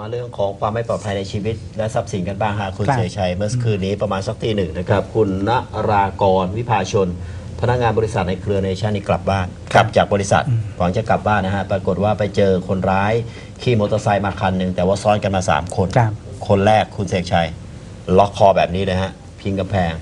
มาเรื่องของความไม่ปลอดภัยในชีวิต และทรัพย์สินกันบ้างฮะคุณครับเสยชัยเมื่อคืนนี้ประมาณสักตีหนึ่งนะครับ คุณณรากรวิภาชน พนักงานบริษัทในเครือเนชั่นนี่กลับบ้านกลับจากบริษัทหวังจะกลับบ้านนะฮะปรากฏว่าไปเจอคนร้ายขี่มอเตอร์ไซค์มาคันหนึ่งแต่ว่าซ้อนกันมา 3 คน ครับ คนแรกคุณเสกชัย ล็อกคอแบบนี้เลยฮะพิงกำแพง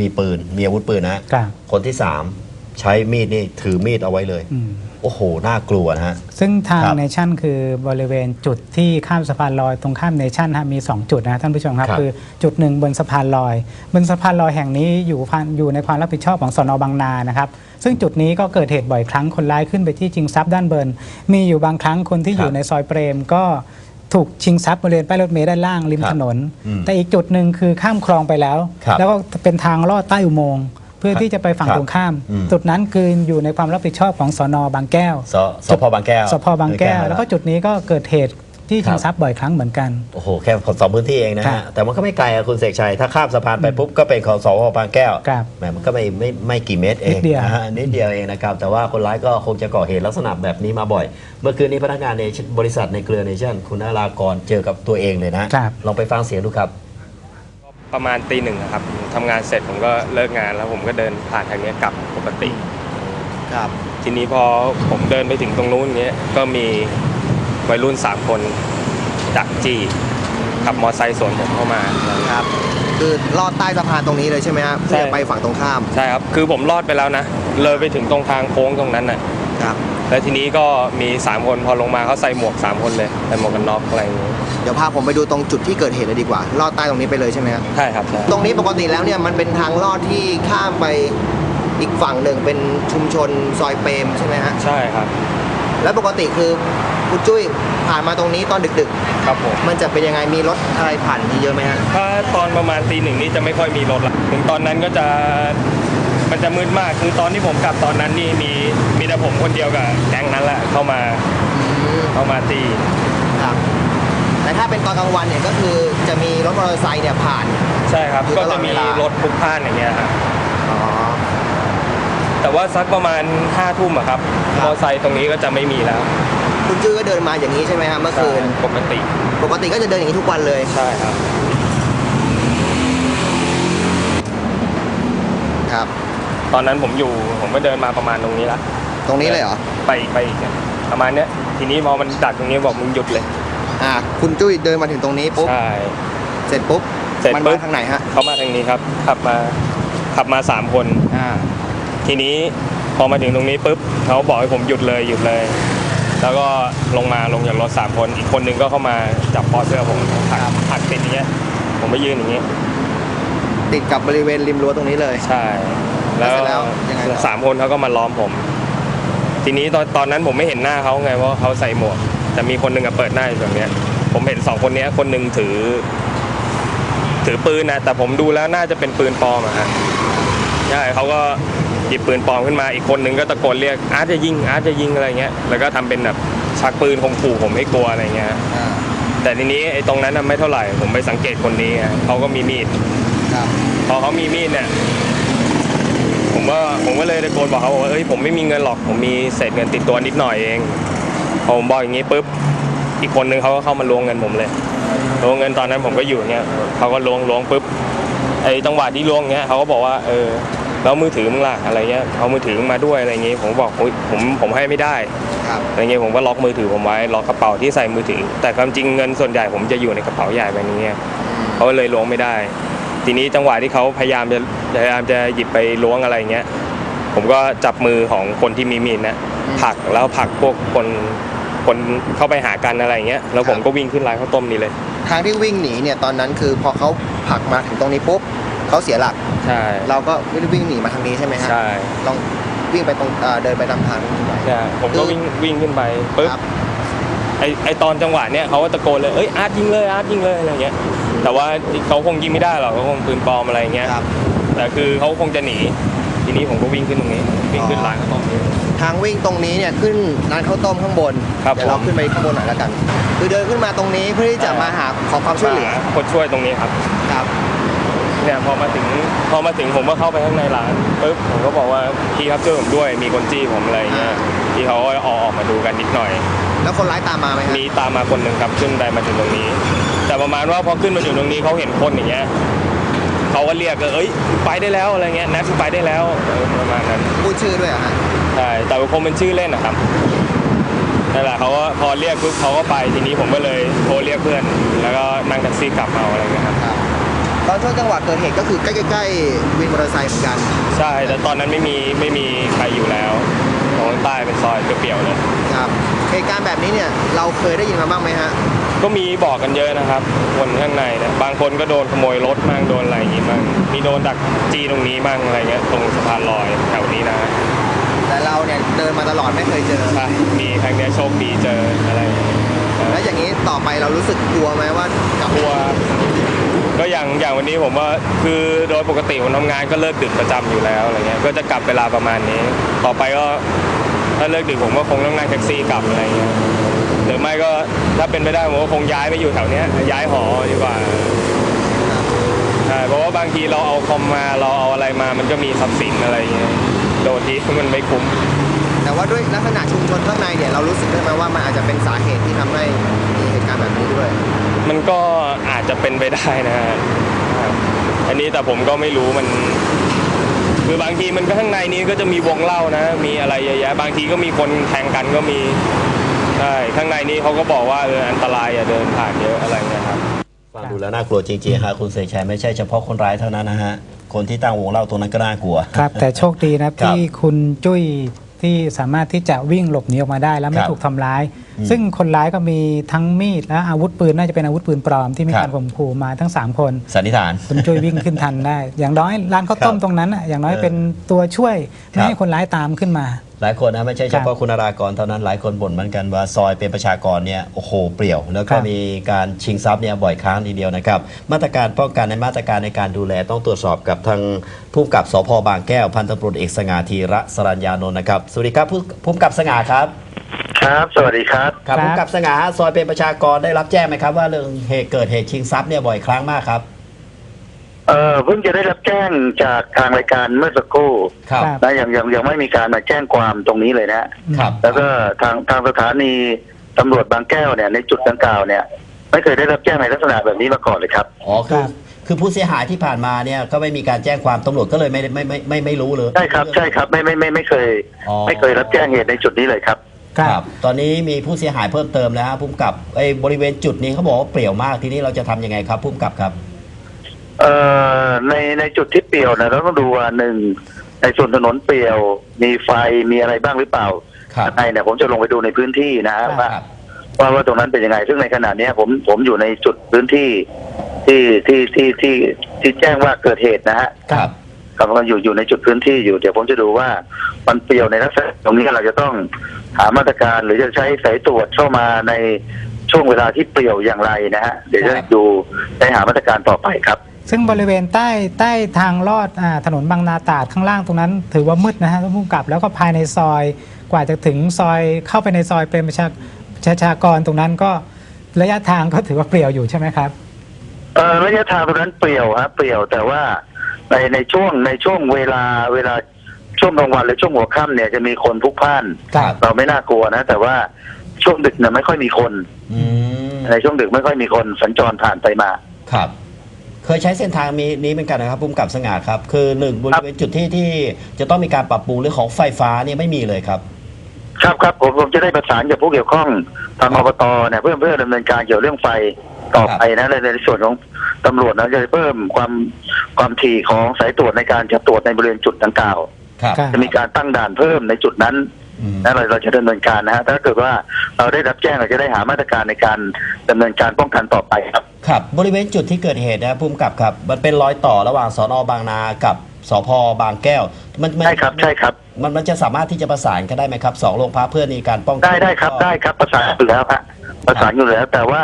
มีปืนมีอาวุธปืนนะฮะครับ คนที่3 ใช้มีดนี่ถือมีดเอาไว้เลย อืม โอ้โห น่ากลัวนะฮะ ซึ่งทางครับเนชั่นคือบริเวณจุดที่ข้ามสะพานลอยตรงข้ามเนชั่นฮะมี 2 จุดนะท่านผู้ชมครับ ครับคือจุดหนึ่งบนสะพานลอย บนสะพานลอยแห่งนี้อยู่ภายอยู่ในความรับผิดชอบของสนบางนานะครับ ซึ่งจุดนี้ก็เกิดเหตุบ่อยครั้งคนร้ายขึ้นไปที่ชิงทรัพย์ด้านบน มีอยู่บางครั้งคนที่ครับอยู่ในซอยเปรมก็ถูกชิงทรัพย์บริเวณป้ายรถเมล์ด้านล่างริมครับถนน อืมแต่อีกจุดหนึ่งคือข้ามคลองไปแล้ว ครับ แล้วก็เป็นทางลอดใต้อุโมงค์เพื่อที่จะไปฝั่งครับตรงข้ามอืมจุดนั้นคืออยู่ในความรับผิดชอบของสนบางแก้วสสพบางแก้วสพบางแก้ว แล้วก็จุดนี้ก็เกิดเหตุที่ครัชิบงทรัพย์บ่อยครั้งเหมือนกัน โอ้โห แค่สองพื้นที่เองนะครัฮะบแต่มันก็ไม่ไกลอะคุณเสกชัย ถ้าข้ามสะพานไปปุ๊บก็เป็นของสพบางแก้วครับแหมมันก็ไม่ไม่ไม่กี่เมตรเองนิดเดียวนะฮะนิดเดียวเองนะครับ แต่ว่าคนร้ายก็คงจะก่อเหตุลักษณะแบบนี้มาบ่อย เมื่อคืนนี้พนักงานในบริษัทในเครือเนชั่น คุณนารากรเจอกับตัวเองเลยนะครับลองไปฟังเสียงดูครับ ประมาณตีหนึ่งอะครับ ทำงานเสร็จผมก็เลิกงานแล้วผมก็เดินผ่านทางเนี้ยกลับปกติ ครับทีนี้พอผมเดินไปถึงตรงนู้นเนี้ยก็มีวัยรุ่นสามคนดักจี้ขับมอไซค์สวนผมเข้ามา ครับ คือลอดใต้สะพานตรงนี้เลยใช่ไหมครับเพื่อจะไปฝั่งตรงข้ามใช่ครับ คือผมรอดไปแล้วนะ เลยไปถึงตรงทางโค้งตรงนั้นน่ะ ครับ แล้วทีนี้ก็มีสามคนพอลงมาเขาใส่หมวกสามคนเลยใส่หมวกกันน็อกอะไรอย่างงี้เดี๋ยวพาผมไปดูตรงจุดที่เกิดเหตุเลยดีกว่า ลอดใต้ตรงนี้ไปเลยใช่ไหมครับใช่ครับใช่ตรงนี้ปกติแล้วเนี่ยมันเป็นทางลอดที่ข้ามไปอีกฝั่งหนึ่งเป็นชุมชนซอยเปรมใช่ไหมฮะใช่ครับแล้วปกติคือคุณจุ้ยผ่านมาตรงนี้ตอนดึกครับผมๆ มันจะเป็นยังไงมีรถอะไรผ่านเยอะไหมฮะถ้าตอนประมาณตีหนึ่งนี้จะไม่ค่อยมีรถละถึงตอนนั้นก็จะมันจะมืดมากคือตอนที่ผมกลับตอนนั้นนี่มีมีแต่ผมคนเดียวกับแก๊งนั้นแหละเข้ามาเข้ามาตีครับแต่ ถ้าเป็นตอนกลางวันเนี่ยก็คือจะมีรถมอเตอร์ไซค์เนี่ยผ่าน ใช่ครับ อยู่ก็ตลอจะดมีเวลารถพลุกพล่านอย่างเงี้ยครับอ๋อ แต่ว่าสักประมาณห้าทุ่มอะครับครับมอไซค์ตรงนี้ก็จะไม่มีแล้วคุณจุ้ยก็เดินมาอย่างนี้ใช่ไหมครับเมื่อคืน ปกติปกติก็จะเดินอย่างนี้ทุกวันเลย ใช่ครับ ครับ ตอนนั้นผมอยู่ผมก็เดินมาประมาณตรงนี้ละตรงนี้เลยเหรอ ไปอีกไปอีกเนี่ยประมาณเนี้ยทีนี้พอมันดักตรงนี้บอกมึงหยุดเลย อ่าคุณจุ้ยเดินมาถึงตรงนี้ปุ๊บใช่ เสร็จปุ๊บเสร็จมันปุ๊มาบ ทางไหนฮะเขามาทางนี้ครับ ขับมาขับมาสามคน อ่าทีนี้พอมาถึงตรงนี้ปุ๊บเขาบอกให้ผมหยุดเลยหยุดเลย แล้วก็ลงมาลงจากรถสามคนอีกคนนึงก็เข้ามาจับคอเสื้อผมหักหักติดอย่างเงี้ยผมไปยืนอย่างงี้ติดกับบริเวณริมรั้วตรงนี้เลย ใช่แล้วแล้วเสร็จแล้วยังไงต่อ สามคนเขาก็มาล้อมผม ทีนี้ตอนตอนนั้นผมไม่เห็นหน้าเขาไงเพราะเขาใส่หมวก แต่มีคนหนึ่งอะเปิดหน้าอยู่แบบเนี้ย ผมเห็นสองคนเนี้ยคนหนึ่งถือ ถือปืนนะแต่ผมดูแล้วน่าจะเป็นปืนปลอมอะฮะใช่เขาก็หยิบปืนปลอมขึ้นมาอีกคนหนึ่งก็ตะโกนเรียกอาร์ตจะยิงอาร์ตจะยิงอะไรเงี้ยแล้วก็ทำเป็นแบบชักปืนข่มขู่ผมให้กลัวอะไรเงี้ย อ่าแต่ทีนี้ไอ้ตรงนั้นน่ะไม่เท่าไหร่ผมไปสังเกตคนนี้ไงเขาก็มีมีด ครับ พอเขามีมีดเนี่ย ผมก็ผมก็เลยตะโกนบอกเขาบอกว่าเอ้ยผมไม่มีเงินหรอกผมมีเศษเงินติดตัวนิดหน่อยเองพอผมบอกอย่างนี้ปุ๊บอีกคนนึงเขาก็เข้ามาล้วงเงินผมเลยล้วงเงินตอนนั้นผมก็อยู่เนี่ยเขาก็ล้วงล้วงปุ๊บไอ้จังหวะที่ล้วงเงี้ยเขาก็บอกว่าเออแล้วมือถือมึงล่ะอะไรเงี้ยเอามือถือมึงมาด้วยอะไรเงี้ยผมบอกอุ๊ยผมผมให้ไม่ได้ครับอะไรเงี้ยผมก็ล็อกมือถือผมไว้ล็อกกระเป๋าที่ใส่มือถือ แต่ความจริงเงินส่วนใหญ่ผมจะอยู่ในกระเป๋าใหญ่ใบนี้ไงเขาก็เลยล้วงไม่ได้ ทีนี้จังหวะที่เขาพยายามจะพยายามจะหยิบไปล้วงอะไรเงี้ยผมก็จับมือของคนที่มีมีดนะผลักแล้วผลักพวกคนคนเข้าไปหากันอะไรเงี้ยแล้วผมก็วิ่งขึ้นร้านข้าวต้มนี่เลย ทางที่วิ่งหนีเนี่ยตอนนั้นคือพอเขาผลักมาถึงตรงนี้ปุ๊บเขาเสียหลักใช่เราก็ไม่ได้วิ่งหนีมาทางนี้ใช่ไหมฮะใช่ลองวิ่งไปตรงอ่าเดินไปตามทางนี้ไปใช่ผมก็วิ่งวิ่งขึ้นไปปุ๊บครับไอไอตอนจังหวะเนี้ยเขาก็ตะโกนเลยเอ้ยอาร์ตยิงเลยอาร์ตยิงเลยอะไรเงี้ย แต่ว่าเขาคงยิงไม่ได้หรอกเขาคงปืนปลอมอะไรเงี้ยครับ แต่คือเขาคงจะหนี ทีนี้ผมก็วิ่งขึ้นตรงนี้ วิ่งขึ้นอ๋อร้านข้าวต้มนี้ ทางวิ่งตรงนี้เนี่ยขึ้นร้านข้าวต้มข้างบนครับเดี๋ยวเราผม ขึ้นไปข้างบนหน่อยแล้วกัน คือเดินขึ้นมาตรงนี้เพื่อที่จะมาหาขอความช่วยเหลือคนช่วยตรงนี้ครับ ครับ เนี่ยพอมาถึงพอมาถึงผมก็เข้าไปข้างในร้านปุ๊บผมก็บอกว่าพี่ครับช่วยผมด้วยมีคนจี้ผมอะไรเงี้ยพี่เขาก็เอาออกมาดูกันนิดหน่อย แล้วคนร้ายตามมาไหมฮะมีตามมาคนหนึ่งครับขึ้นไปมาถึงตรงนี้แต่ ประมาณว่าพอขึ้นมาถึงตรงนี้เขาเห็นคนอย่างเงี้ยเขาก็เรียกเอ้ยไปได้แล้วอะไรเงี้ยแนทไปได้แล้วเออประมาณนั้นพูดชื่อด้วยเหรอฮะใช่แต่คงเป็นชื่อเล่นนะครับนั่นแหละเขาก็พอเรียกปุ๊บเขาก็ไปทีนี้ผมก็เลยโทรเรียกเพื่อน แล้วก็นั่งแท็กซี่กลับเอาอะไรเงี้ยครับครับตอนช่วงจังหวะเกิดเหตุก็คือใกล้ๆวินมอเตอร์ไซค์เหมือนกัน ใช่แต่ตอนนั้นไม่มีไม่มีใครอยู่แล้ว ตรงใต้เป็นซอยเปรี่ยวๆเลยครับเหตุการณ์แบบนี้เนี่ยเราเคยได้ยินมาบ้างไหมฮะก็มีบอกกันเยอะนะครับ คนข้างในเนี่ยบางคนก็โดนขโมยรถมั่งโดนอะไรอย่างงี้มั่งมีโดนดักจี้ตรงนี้มั่งอะไรเงี้ยตรงสะพานลอยแถวนี้นะแต่เราเนี่ยเดินมาตลอดไม่เคยเจอใช่มีครั้งเนี้ยโชคดีเจออะไรอย่างเงี้ยแล้วอย่างนี้ต่อไปเรารู้สึกกลัวไหมว่ากับกลัวก็อย่างอย่างวันนี้ผมว่าคือโดยปกติผมทำงานก็เลิกดึกประจำอยู่แล้วอะไรเงี้ยก็จะกลับเวลาประมาณนี้ ต่อไปก็ ถ้าเลิกดึกผมก็คงต้องนั่งแท็กซี่กลับอะไรเงี้ยหรือไม่ก็ถ้าเป็นไปได้ผมก็คงย้ายไปอยู่แถวเนี้ยย้ายหอดีกว่าใช่เพราะว่าบางทีเราเอาคอมมาเราเอาอะไรมา มันก็มีทรัพย์สินอะไรเงี้ยโดนทีมันไม่คุ้ม แต่ว่าด้วยลักษณะชุมชนข้างในเนี่ยเรารู้สึกได้ไหมว่ามันอาจจะเป็นสาเหตุที่ทำให้มีเหตุการณ์แบบนี้ด้วย มันก็อาจจะเป็นไปได้นะฮะครับอันนี้แต่ผมก็ไม่รู้มัน คือบางทีมันก็ข้างในนี้ก็จะมีวงเล่านะ มีอะไรเยอะแยะบางทีก็มีคนแทงกันก็มีใช่ข้างในนี้เขาก็บอกว่าเอออันตรายอย่าเดินผ่านเยอะอะไรเงี้ยครับฟังดูแล้วน่ากลัวจริงๆฮะคุณเสกชัยไม่ใช่เฉพาะคนร้ายเท่านั้นนะฮะคนที่ตั้งวงเล่าตรงนั้นก็น่ากลัว ครับ แต่โชคดีนะที่คุณจุ้ย ที่สามารถที่จะวิ่งหลบหนีออกมาได้ แล้วไม่ครับถูกทำร้ายอืมซึ่งคนร้ายก็มีทั้งมีดและอาวุธปืนน่าจะเป็นอาวุธปืนปลอมที่มีครับการข่มขู่มาทั้ง3คน สันนิษฐาน คุณจุ้ยวิ่งขึ้นทันได้ อย่างน้อยร้านข้าวต้มครับตรงนั้นน่ะอย่างน้อยเออเป็นตัวช่วย ไม่ครับให้คนร้ายตามขึ้นมาหลายคนนะไม่ใช่เฉครัพาะบคุณนารากรเท่านั้นหลายคนบ่นเหมือนกันว่าซอยเป็นประชากรเนี่ยโอ้โหเปรี่ยว แล้วคก็รับมีการชิงทรัพย์เนี่ยบ่อยครั้งทีเดียวนะครับ มาตรการป้องกันในมาตรการในการดูแลต้องตรวจสอบกับทางผู้กำกับสพบางแก้วพันตำรวจเอกสง่าธีระสรัญญานนท์นะครับสวัสดีครับผู้ผู้กำกับสง่าครับ ครับ สวัสดีครับครับครับผู้กำกับสง่าฮะซอยเป็นประชากรได้รับแจ้งไหมครับ ว่าเรื่องเหตุเกิดเหตุชิงทรัพย์เนี่ยบ่อยครั้งมากครับ เอ่อเพิ่งจะได้รับแจ้งจากทางรายการเมื่อสักครู่ครับครับนะยังยังยังไม่มีการมาแจ้งความตรงนี้เลยนะครับ แล้วก็ทางทางสถานีตำรวจบางแก้วเนี่ยในจุดดังกล่าวเนี่ย ไม่เคยได้รับแจ้งในลักษณะแบบนี้มาก่อนเลยครับ อ๋อคือครับ คือผู้เสียหายที่ผ่านมาเนี่ยก็ไม่มีการแจ้งความตำรวจก็เลยไม่ได้ไม่ไม่ไม่ไม่รู้เลยใช่ครับใช่ครับไม่ไม่ไม่ไม่เคย อ๋อไม่เคยรับแจ้งเหตุในจุดนี้เลยครับ ครับ ตอนนี้มีผู้เสียหายเพิ่มเติมแล้วฮะพุ่มกับไอ้บริเวณจุดนี้เขาบอกว่าเปรี่ยวมากทีนี้เราจะทำยังไงครับพุ่มกับครับเอ่อในในจุดที่เปลี่ยวนะเราต้องดูว่าหนึ่งในส่วนถนนเปลี่ยว มีไฟมีอะไรบ้างหรือเปล่าครับในเนี่ยผมจะลงไปดูในพื้นที่นะฮะว่าครับว่าว่าตรงนั้นเป็นยังไง ซึ่งในขณะเนี้ยผมผมอยู่ในจุดพื้นที่ที่ที่ที่ที่ที่แจ้งว่าเกิดเหตุนะฮะครับกำลังอยู่อยู่ในจุดพื้นที่อยู่เดี๋ยวผมจะดูว่ามันเปลี่ยวในลักษณะตรงนี้เราจะต้องหามาตรการหรือจะใช้สายตรวจเข้ามาในช่วงเวลาที่เปลี่ยวอย่างไรนะฮะเดี๋ยวจะครับดูได้หามาตรการต่อไปครับ ซึ่งบริเวณใต้ใต้ทางลอดอาถนนบางนาตราดข้างล่างตรงนั้น ถือว่ามืดนะฮะท่านผู้กำกับแล้วก็ภายในซอยกว่าจะถึงซอยเข้าไปในซอยเป็นประชาประชากรตรงนั้นก็ระยะทางก็ถือว่าเปลี่ยวอยู่ใช่ไหมครับเออระยะทางตรงนั้นเปลี่ยวฮะเปลี่ยวแต่ว่าในในช่วงในช่วงเวลาเวลาช่วงกลางวันหรือช่วงหัวค่ำเนี่ยจะมีคนพลุกพล่าน ครับเราไม่น่ากลัวนะ แต่ว่าช่วงดึกเนี่ยไม่ค่อยมีคน อืมในช่วงดึกไม่ค่อยมีคนสัญจรผ่านไปมา ครับ เคยใช้เส้นทางมีนี้เหมือนกันนะครับพุ่มกับสง่าครับ คือหนึ่งบริเวณจุดที่ที่จะต้องมีการปรับปรุงเรื่องของไฟฟ้าเนี่ยไม่มีเลยครับ ครับครับผมผมจะได้ประสานกับผู้เกี่ยวข้องทางอบตเนี่ยเพื่อเพื่อดำเนินการเกี่ยวเรื่องไฟต่อไปนะในในส่วนของตำรวจนะจะเพิ่มความความถี่ของสายตรวจในการจะตรวจในบริเวณจุดดังกล่าว ครับครับจะมีการตั้งด่านเพิ่มในจุดนั้นอืมนะเราเราจะดำเนินการนะฮะถ้าเกิดว่าเราได้รับแจ้งเราจะได้หามาตรการในการดำเนินการป้องกันต่อไปครับ ครับบริเวณจุดที่เกิดเหตุนะครับพุ่มกับครับ มันเป็นรอยต่อระหว่างสอนอบางนากับสพบางแก้ว มันมันใช่ครับใช่ครับ มันมันจะสามารถที่จะประสานกันได้ไหมครับสองโรงพักเพื่อในการป้องกันได้ได้ครับได้ครับประสานอยู่แล้วฮะประสานอยู่แล้ว แต่ว่า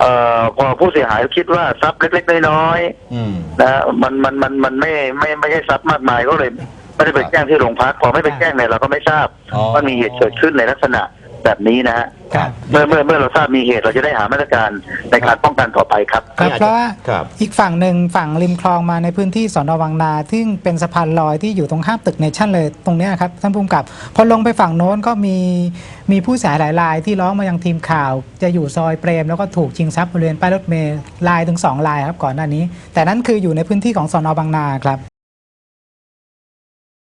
เอ่อพอผู้เสียหายคิดว่าทรัพย์เล็กๆน้อยอืม ๆนะมันมันมันมันไม่ไม่ไม่ใช่ทรัพย์มากมายก็เลยไม่ได้ไปครับแจ้งที่โรงพักพอไม่ไปแจ้งเนี่ยเราก็ไม่ทราบอ๋อ ว่ามีเหตุเกิดขึ้นในลักษณะ แบบนี้นะฮะครับ เมื่อเมื่อเมื่อเราทราบมีเหตุเราจะได้หามาตรการในการป้องกันต่อไปครับ ครับนี่อาจจะเพราะว่าครับ อีกฝั่งหนึ่งฝั่งริมคลองมาในพื้นที่สอนอวังนา ซึ่งเป็นสะพานลอยที่อยู่ตรงข้ามตึกเนชั่นเลยตรงเนี้ยครับท่านผู้กำกับพอลงไปฝั่งโน้นก็มีมีผู้เสียหายหลายรายที่ร้องมายังทีมข่าว จะอยู่ซอยเปรมแล้วก็ถูกชิงทรัพย์บริเวณป้ายรถเมล์ลายถึงสองลายครับก่อนหน้านี้ แต่นั้นคืออยู่ในพื้นที่ของสอนอบางนาครับ